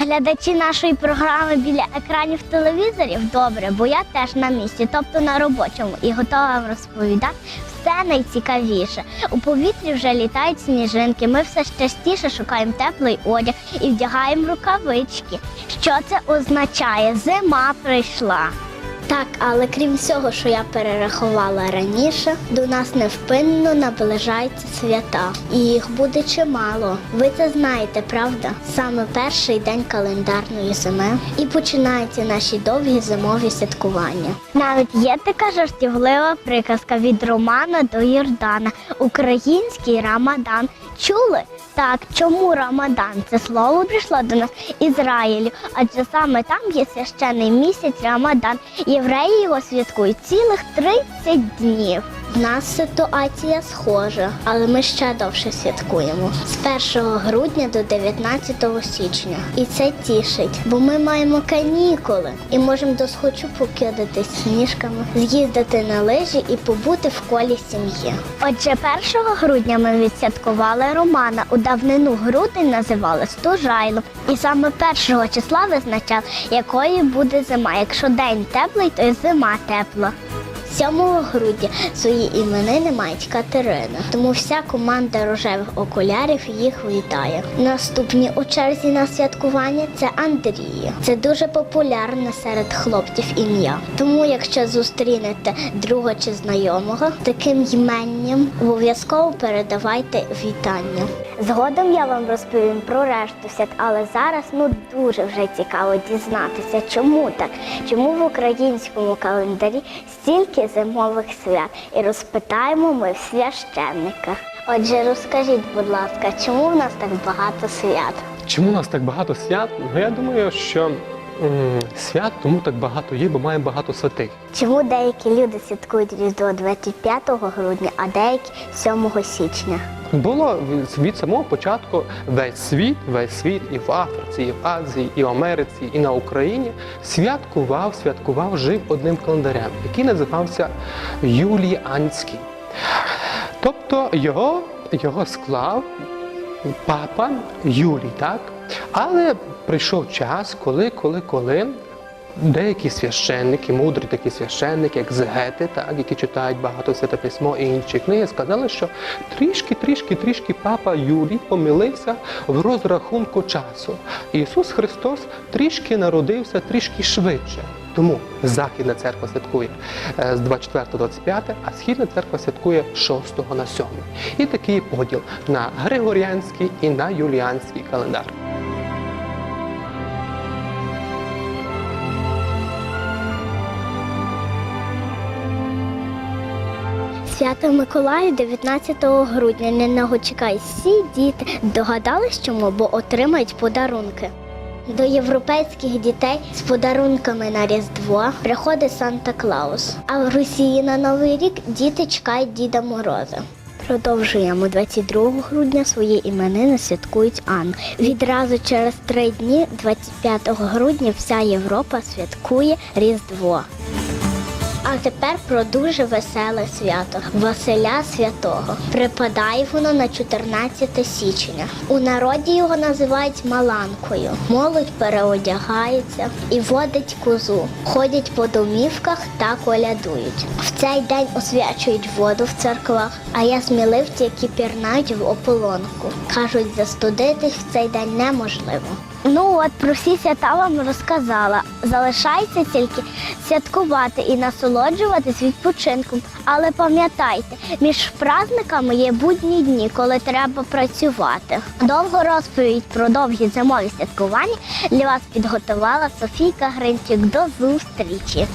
Глядачі нашої програми біля екранів телевізорів добре, бо я теж на місці, тобто на робочому, і готова вам розповідати все найцікавіше. У повітрі вже літають сніжинки. Ми все частіше шукаємо теплий одяг і вдягаємо рукавички. Що це означає? Зима прийшла. Так, але крім всього, що я перерахувала раніше, до нас невпинно наближаються свята, і їх буде чимало. Ви це знаєте, правда? Саме перший день календарної зими і починаються наші довгі зимові святкування. Навіть є така жартівлива приказка від Романа до Йордана. Український Рамадан. Чули? Так, чому Рамадан? Це слово прийшло до нас Ізраїлю, адже саме там є священний місяць Рамадан. Євреї його святкують цілих 30 днів. В нас ситуація схожа, але ми ще довше святкуємо з 1 грудня до 19 січня. І це тішить, бо ми маємо канікули і можемо досхочу покидатись сніжками, з'їздити на лижі і побути в колі сім'ї. Отже, 1 грудня ми відсвяткували Романа. У давнину грудень називали стужайлом. І саме 1 числа визначав, якою буде зима. Якщо день теплий, то й зима тепла. 7 грудня свої іменини мають Катерина, тому вся команда рожевих окулярів їх вітає. Наступні у черзі на святкування це Андрії. Це дуже популярне серед хлопців ім'я. Тому, якщо зустрінете друга чи знайомого таким іменням, обов'язково передавайте вітання. Згодом я вам розповім про решту свят, але зараз ну дуже вже цікаво дізнатися, чому так, чому в українському календарі стільки зимових свят, і розпитаємо ми в священника. Отже, розкажіть, будь ласка, чому в нас так багато свят? Чому у нас так багато свят? Ну я думаю, що свят тому так багато є, бо маємо багато святих. Чому деякі люди святкують Різдво 25 грудня, а деякі 7 січня? Було від- від самого початку весь світ, весь світ і в Африці, і в Азії, і в Америці, і на Україні святкував, святкував, жив одним календарем, який називався Юліанський. Тобто його, його склав папа Юлій, так? Але прийшов час, коли, коли, коли деякі священники, мудрі такі священники, як згети, так, які читають багато святописьмо і інші книги, сказали, що трішки, трішки, трішки папа Юлій помилився в розрахунку часу. Ісус Христос трішки народився трішки швидше. Тому Західна церква святкує е, з 24 25, а Східна церква святкує з 6 на 7. І такий поділ на Григоріанський і на Юліанський календар. Свято Миколаю 19 грудня на нього чекають всі діти. Догадались чому, бо отримають подарунки. До європейських дітей з подарунками на Різдво приходить Санта Клаус. А в Росії на Новий рік діти чекають Діда Мороза. Продовжуємо 22 грудня свої іменини святкують Анну. Відразу через три дні, 25 грудня, вся Європа святкує Різдво. А тепер про дуже веселе свято Василя Святого. Припадає воно на 14 січня. У народі його називають Маланкою. Молодь переодягається і водить козу. Ходять по домівках та колядують. В цей день освячують воду в церквах, а я сміливці, які пірнають в ополонку. Кажуть, застудитись в цей день неможливо. Ну от про всі свята вам розказала. Залишається тільки святкувати і насолоджуватись відпочинком. Але пам'ятайте, між праздниками є будні дні, коли треба працювати. Довго розповідь про довгі зимові святкування для вас підготувала Софійка Гринчик. До зустрічі!